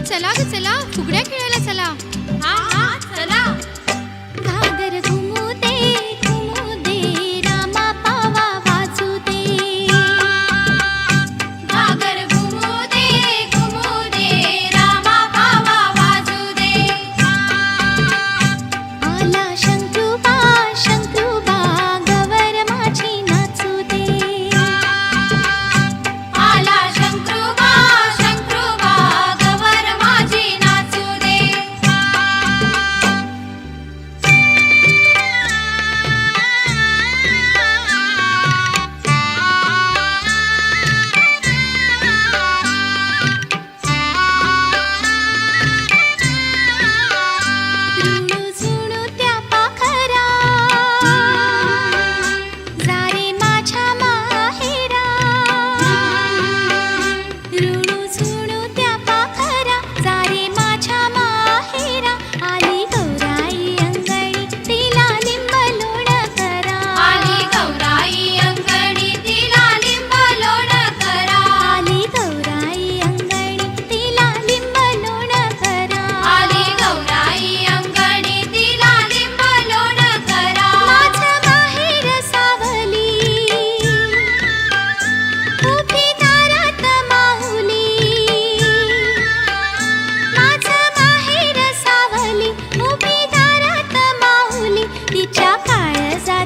चला ग चला. फुगड्या खेळायला चला. हा हा.